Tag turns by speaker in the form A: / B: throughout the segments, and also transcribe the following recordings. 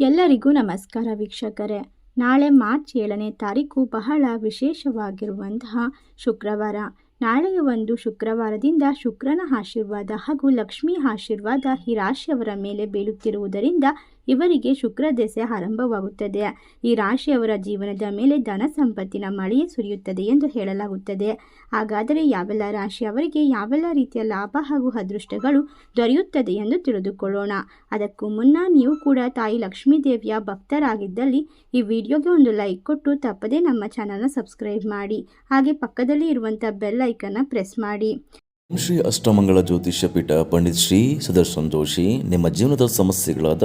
A: ಎಲ್ಲರಿಗೂ ನಮಸ್ಕಾರ ವೀಕ್ಷಕರೇ. ನಾಳೆ ಮಾರ್ಚ್ ಏಳನೇ ತಾರೀಕು ಬಹಳ ವಿಶೇಷವಾಗಿರುವಂತಹ ಶುಕ್ರವಾರ. ನಾಳೆಯ ಒಂದು ಶುಕ್ರವಾರದಿಂದ ಶುಕ್ರನ ಆಶೀರ್ವಾದ ಹಾಗೂ ಲಕ್ಷ್ಮೀ ಆಶೀರ್ವಾದ ಈ ರಾಶಿಯವರ ಮೇಲೆ ಬೀಳುತ್ತಿರುವುದರಿಂದ ಇವರಿಗೆ ಶುಕ್ರ ದೆಸೆ ಆರಂಭವಾಗುತ್ತದೆ. ಈ ರಾಶಿಯವರ ಜೀವನದ ಮೇಲೆ ಧನ ಸಂಪತ್ತಿನ ಮಳೆಯೇ ಸುರಿಯುತ್ತದೆ ಎಂದು ಹೇಳಲಾಗುತ್ತದೆ. ಹಾಗಾದರೆ ಯಾವೆಲ್ಲ ರಾಶಿಯವರಿಗೆ ಯಾವೆಲ್ಲ ರೀತಿಯ ಲಾಭ ಹಾಗೂ ಅದೃಷ್ಟಗಳು ದೊರೆಯುತ್ತದೆ ಎಂದು ತಿಳಿದುಕೊಳ್ಳೋಣ. ಅದಕ್ಕೂ ಮುನ್ನ ನೀವು ಕೂಡ ತಾಯಿ ಲಕ್ಷ್ಮೀ ದೇವಿಯ ಭಕ್ತರಾಗಿದ್ದಲ್ಲಿ ಈ ವಿಡಿಯೋಗೆ ಒಂದು ಲೈಕ್ ಕೊಟ್ಟು ತಪ್ಪದೇ ನಮ್ಮ ಚಾನಲ್ನ ಸಬ್ಸ್ಕ್ರೈಬ್ ಮಾಡಿ. ಹಾಗೆ ಪಕ್ಕದಲ್ಲಿ ಇರುವಂಥ ಬೆಲ್ ಐಕನ್ನ ಪ್ರೆಸ್ ಮಾಡಿ.
B: ಶ್ರೀ ಅಷ್ಟಮಂಗಳ ಜ್ಯೋತಿಷ್ಯ ಪೀಠ, ಪಂಡಿತ್ ಶ್ರೀ ಸುದರ್ಶನ್ ಜೋಶಿ ನಿಮ್ಮ ಜೀವನದ ಸಮಸ್ಯೆಗಳಾದ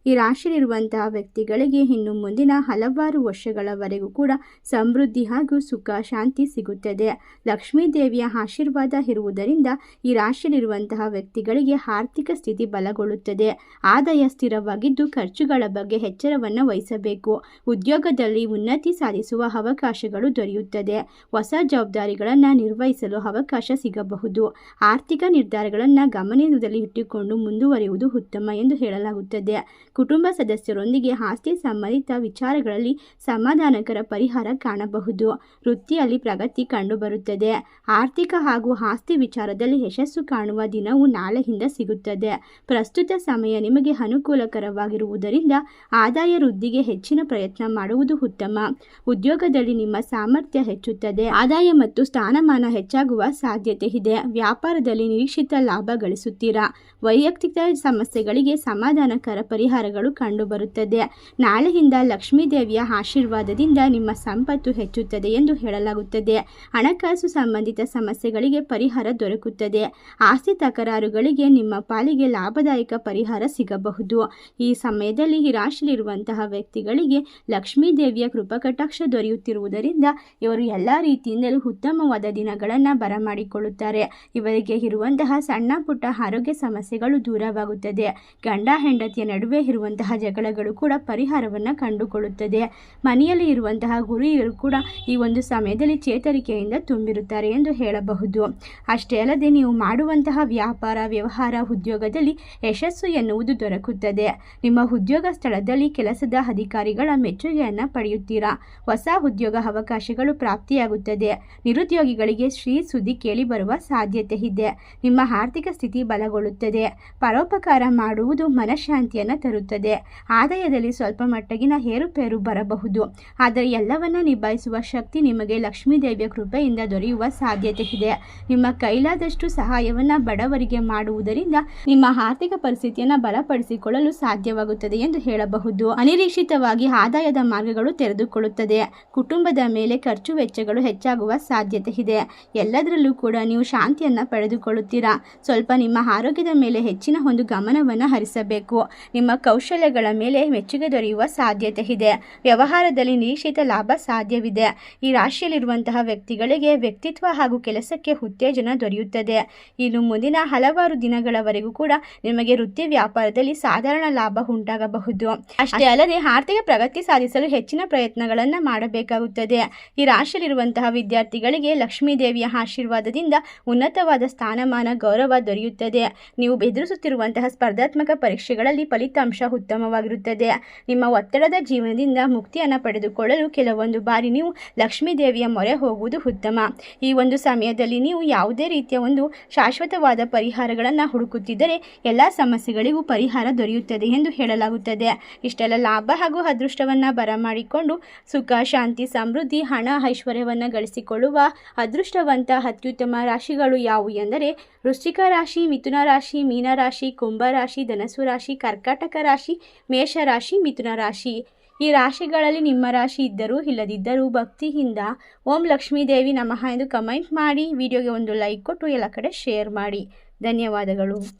A: ಈ ರಾಶಿಯಲ್ಲಿರುವಂತಹ ವ್ಯಕ್ತಿಗಳಿಗೆ ಇನ್ನು ಮುಂದಿನ ಹಲವಾರು ವರ್ಷಗಳವರೆಗೂ ಕೂಡ ಸಮೃದ್ಧಿ ಹಾಗೂ ಸುಖ, ಶಾಂತಿ ಸಿಗುತ್ತದೆ. ಲಕ್ಷ್ಮೀ ದೇವಿಯ ಆಶೀರ್ವಾದ ಇರುವುದರಿಂದ ಈ ರಾಶಿಯಲ್ಲಿರುವಂತಹ ವ್ಯಕ್ತಿಗಳಿಗೆ ಆರ್ಥಿಕ ಸ್ಥಿತಿ ಬಲಗೊಳ್ಳುತ್ತದೆ. ಆದಾಯ ಸ್ಥಿರವಾಗಿದ್ದು ಖರ್ಚುಗಳ ಬಗ್ಗೆ ಎಚ್ಚರವನ್ನು ವಹಿಸಬೇಕು. ಉದ್ಯೋಗದಲ್ಲಿ ಉನ್ನತಿ ಸಾಧಿಸುವ ಅವಕಾಶಗಳು ದೊರೆಯುತ್ತದೆ. ಹೊಸ ಜವಾಬ್ದಾರಿಗಳನ್ನು ನಿರ್ವಹಿಸಲು ಅವಕಾಶ ಸಿಗಬಹುದು. ಆರ್ಥಿಕ ನಿರ್ಧಾರಗಳನ್ನು ಗಮನದಲ್ಲಿ ಇಟ್ಟುಕೊಂಡು ಮುಂದುವರಿಯುವುದು ಉತ್ತಮ ಎಂದು ಹೇಳಲಾಗುತ್ತದೆ. ಕುಟುಂಬ ಸದಸ್ಯರೊಂದಿಗೆ ಆಸ್ತಿ ಸಂಬಂಧಿತ ವಿಚಾರಗಳಲ್ಲಿ ಸಮಾಧಾನಕರ ಪರಿಹಾರ ಕಾಣಬಹುದು. ವೃತ್ತಿಯಲ್ಲಿ ಪ್ರಗತಿ ಕಂಡುಬರುತ್ತದೆ. ಆರ್ಥಿಕ ಹಾಗೂ ಆಸ್ತಿ ವಿಚಾರದಲ್ಲಿ ಯಶಸ್ಸು ಕಾಣುವ ದಿನವು ನಾಳೆಯಿಂದ ಸಿಗುತ್ತದೆ. ಪ್ರಸ್ತುತ ಸಮಯ ನಿಮಗೆ ಅನುಕೂಲಕರವಾಗಿರುವುದರಿಂದ ಆದಾಯ ವೃದ್ಧಿಗೆ ಹೆಚ್ಚಿನ ಪ್ರಯತ್ನ ಮಾಡುವುದು ಉತ್ತಮ. ಉದ್ಯೋಗದಲ್ಲಿ ನಿಮ್ಮ ಸಾಮರ್ಥ್ಯ ಹೆಚ್ಚುತ್ತದೆ. ಆದಾಯ ಮತ್ತು ಸ್ಥಾನಮಾನ ಹೆಚ್ಚಾಗುವ ಸಾಧ್ಯತೆ ಇದೆ. ವ್ಯಾಪಾರದಲ್ಲಿ ನಿರೀಕ್ಷಿತ ಲಾಭ ಗಳಿಸುತ್ತೀರಾ? ವೈಯಕ್ತಿಕ ಸಮಸ್ಯೆಗಳಿಗೆ ಸಮಾಧಾನಕರ ಪರಿಹಾರಗಳು ಕಂಡುಬರುತ್ತದೆ. ನಾಳೆಯಿಂದ ಲಕ್ಷ್ಮೀ ದೇವಿಯ ಆಶೀರ್ವಾದದಿಂದ ನಿಮ್ಮ ಸಂಪತ್ತು ಹೆಚ್ಚುತ್ತದೆ ಎಂದು ಹೇಳಲಾಗುತ್ತದೆ. ಹಣಕಾಸು ಸಂಬಂಧಿತ ಸಮಸ್ಯೆಗಳಿಗೆ ಪರಿಹಾರ ದೊರಕುತ್ತದೆ. ಆಸ್ತಿ ತಕರಾರುಗಳಿಗೆ ನಿಮ್ಮ ಪಾಲಿಗೆ ಲಾಭದಾಯಕ ಪರಿಹಾರ ಸಿಗಬಹುದು. ಈ ಸಮಯದಲ್ಲಿ ಈ ರಾಶಿಯಲ್ಲಿರುವಂತಹ ವ್ಯಕ್ತಿಗಳಿಗೆ ಲಕ್ಷ್ಮೀ ದೇವಿಯ ಕೃಪಕಟಾಕ್ಷ ದೊರೆಯುತ್ತಿರುವುದರಿಂದ ಇವರು ಎಲ್ಲ ರೀತಿಯಿಂದಲೂ ಉತ್ತಮವಾದ ದಿನಗಳನ್ನು ಬರಮಾಡಿಕೊಳ್ಳುತ್ತಾರೆ. ಇವರಿಗೆ ಇರುವಂತಹ ಸಣ್ಣ ಪುಟ್ಟ ಆರೋಗ್ಯ ಸಮಸ್ಯೆಗಳು ದೂರವಾಗುತ್ತದೆ. ಗಂಡ ಹೆಂಡತಿಯ ನಡುವೆ ಇರುವಂತಹ ಜಗಳಗಳು ಕೂಡ ಪರಿಹಾರವನ್ನು ಕಂಡುಕೊಳ್ಳುತ್ತದೆ. ಮನೆಯಲ್ಲಿ ಇರುವಂತಹ ಗುರಿಯರು ಕೂಡ ಈ ಒಂದು ಸಮಯದಲ್ಲಿ ಚೇತರಿಕೆಯಿಂದ ತುಂಬಿರುತ್ತಾರೆ ಎಂದು ಹೇಳಬಹುದು. ಅಷ್ಟೇ ಅಲ್ಲದೆ ನೀವು ಮಾಡುವಂತಹ ವ್ಯಾಪಾರ, ವ್ಯವಹಾರ, ಉದ್ಯೋಗದಲ್ಲಿ ಯಶಸ್ಸು ಎನ್ನುವುದು ದೊರಕುತ್ತದೆ. ನಿಮ್ಮ ಉದ್ಯೋಗ ಸ್ಥಳದಲ್ಲಿ ಕೆಲಸದ ಅಧಿಕಾರಿಗಳ ಮೆಚ್ಚುಗೆಯನ್ನು ಪಡೆಯುತ್ತೀರಾ? ಹೊಸ ಉದ್ಯೋಗ ಅವಕಾಶಗಳು ಪ್ರಾಪ್ತಿಯಾಗುತ್ತದೆ. ನಿರುದ್ಯೋಗಿಗಳಿಗೆ ಶ್ರೀ ಸುದ್ದಿ ಕೇಳಿ ಬರುವ ಸಾಧ್ಯತೆ ಇದೆ. ನಿಮ್ಮ ಆರ್ಥಿಕ ಸ್ಥಿತಿ ಬಲಗೊಳ್ಳುತ್ತದೆ. ಪರೋಪಕಾರ ಮಾಡುವುದು ಮನಃಶಾಂತಿಯನ್ನು ತರುತ್ತದೆ. ಆದಾಯದಲ್ಲಿ ಸ್ವಲ್ಪ ಮಟ್ಟಗಿನ ಏರುಪೇರು ಬರಬಹುದು. ಆದರೆ ಎಲ್ಲವನ್ನ ನಿಭಾಯಿಸುವ ಶಕ್ತಿ ನಿಮಗೆ ಲಕ್ಷ್ಮೀ ದೇವಿಯ ಕೃಪೆಯಿಂದ ದೊರೆಯುವ ಸಾಧ್ಯತೆ ಇದೆ. ನಿಮ್ಮ ಕೈಲಾದಷ್ಟು ಸಹಾಯವನ್ನು ಬಡವರಿಗೆ ಮಾಡುವುದರಿಂದ ನಿಮ್ಮ ಆರ್ಥಿಕ ಪರಿಸ್ಥಿತಿಯನ್ನು ಬಲಪಡಿಸಿಕೊಳ್ಳಲು ಸಾಧ್ಯವಾಗುತ್ತದೆ ಎಂದು ಹೇಳಬಹುದು. ಅನಿರೀಕ್ಷಿತವಾಗಿ ಆದಾಯದ ಮಾರ್ಗಗಳು ತೆರೆದುಕೊಳ್ಳುತ್ತದೆ. ಕುಟುಂಬದ ಮೇಲೆ ಖರ್ಚು ವೆಚ್ಚಗಳು ಹೆಚ್ಚಾಗುವ ಸಾಧ್ಯತೆ ಇದೆ. ಎಲ್ಲದರಲ್ಲೂ ಕೂಡ ನೀವು ಶಾಂತಿಯನ್ನು ಪಡೆದುಕೊಳ್ಳುತ್ತೀರಾ? ಸ್ವಲ್ಪ ನಿಮ್ಮ ಆರೋಗ್ಯದ ಮೇಲೆ ಹೆಚ್ಚಿನ ಒಂದು ಗಮನವನ್ನು ಹರಿಸಬೇಕು. ನಿಮ್ಮ ಕೌಶಲ್ಯಗಳ ಮೇಲೆ ಮೆಚ್ಚುಗೆ ದೊರೆಯುವ ಸಾಧ್ಯತೆ ಇದೆ. ವ್ಯವಹಾರದಲ್ಲಿ ನಿರೀಕ್ಷಿತ ಲಾಭ ಸಾಧ್ಯವಿದೆ. ಈ ರಾಶಿಯಲ್ಲಿರುವಂತಹ ವ್ಯಕ್ತಿಗಳಿಗೆ ವ್ಯಕ್ತಿತ್ವ ಹಾಗೂ ಕೆಲಸಕ್ಕೆ ಉತ್ತೇಜನ ದೊರೆಯುತ್ತದೆ. ಇನ್ನು ಮುಂದಿನ ಹಲವಾರು ದಿನಗಳವರೆಗೂ ಕೂಡ ನಿಮಗೆ ವೃತ್ತಿ ವ್ಯಾಪಾರದಲ್ಲಿ ಸಾಧಾರಣ ಲಾಭ ಉಂಟಾಗಬಹುದು. ಅಷ್ಟೇ ಅಲ್ಲದೆ ಆರ್ಥಿಕ ಪ್ರಗತಿ ಸಾಧಿಸಲು ಹೆಚ್ಚಿನ ಪ್ರಯತ್ನಗಳನ್ನು ಮಾಡಬೇಕಾಗುತ್ತದೆ. ಈ ರಾಶಿಯಲ್ಲಿರುವಂತಹ ವಿದ್ಯಾರ್ಥಿಗಳಿಗೆ ಲಕ್ಷ್ಮೀ ದೇವಿಯ ಆಶೀರ್ವಾದದಿಂದ ಉನ್ನತವಾದ ಸ್ಥಾನಮಾನ ಗೌರವ ದೊರೆಯುತ್ತದೆ. ನೀವು ಎದುರಿಸುತ್ತಿರುವಂತಹ ಸ್ಪರ್ಧಾತ್ಮಕ ಪರೀಕ್ಷೆಗಳಲ್ಲಿ ಫಲಿತಾಂಶ ಉತ್ತಮವಾಗಿರುತ್ತದೆ. ನಿಮ್ಮ ಒತ್ತಡದ ಜೀವನದಿಂದ ಮುಕ್ತಿಯನ್ನು ಪಡೆದುಕೊಳ್ಳಲು ಕೆಲವೊಂದು ಬಾರಿ ನೀವು ಲಕ್ಷ್ಮೀ ದೇವಿಯ ಮೊರೆ ಹೋಗುವುದು ಉತ್ತಮ. ಈ ಒಂದು ಸಮಯದಲ್ಲಿ ನೀವು ಯಾವುದೇ ರೀತಿಯ ಒಂದು ಶಾಶ್ವತವಾದ ಪರಿಹಾರಗಳನ್ನು ಹುಡುಕುತ್ತಿದ್ದರೆ ಎಲ್ಲ ಸಮಸ್ಯೆಗಳಿಗೂ ಪರಿಹಾರ ದೊರೆಯುತ್ತದೆ ಎಂದು ಹೇಳಲಾಗುತ್ತದೆ. ಇಷ್ಟೆಲ್ಲ ಲಾಭ ಹಾಗೂ ಅದೃಷ್ಟವನ್ನು ಬರಮಾಡಿಕೊಂಡು ಸುಖ, ಶಾಂತಿ, ಸಮೃದ್ಧಿ, ಹಣ, ಐಶ್ವರ್ಯವನ್ನು ಗಳಿಸಿಕೊಳ್ಳುವ ಅದೃಷ್ಟವಂತ ಅತ್ಯುತ್ತಮ ರಾಶಿಗಳು ಯಾವುವು ಎಂದರೆ ವೃಶ್ಚಿಕ ರಾಶಿ, ಮಿಥುನ ರಾಶಿ, ಮೀನ ರಾಶಿ, ಕುಂಭ ರಾಶಿ ಧನಸು ರಾಶಿ, ಕರ್ಕಾಟಕ ರಾಶಿ ಮೇಷ ರಾಶಿ, ಮಿಥುನ ರಾಶಿ. ಈ ರಾಶಿಗಳಲ್ಲಿ ನಿಮ್ಮ ರಾಶಿ ಇದ್ದರೂ ಇಲ್ಲದಿದ್ದರೂ ಭಕ್ತಿಯಿಂದ ಓಂ ಲಕ್ಷ್ಮೀ ದೇವಿ ನಮಃ ಎಂದು ಕಮೆಂಟ್ ಮಾಡಿ, ವಿಡಿಯೋಗೆ ಒಂದು ಲೈಕ್ ಕೊಟ್ಟು ಎಲ್ಲ ಕಡೆ ಶೇರ್ ಮಾಡಿ. ಧನ್ಯವಾದಗಳು.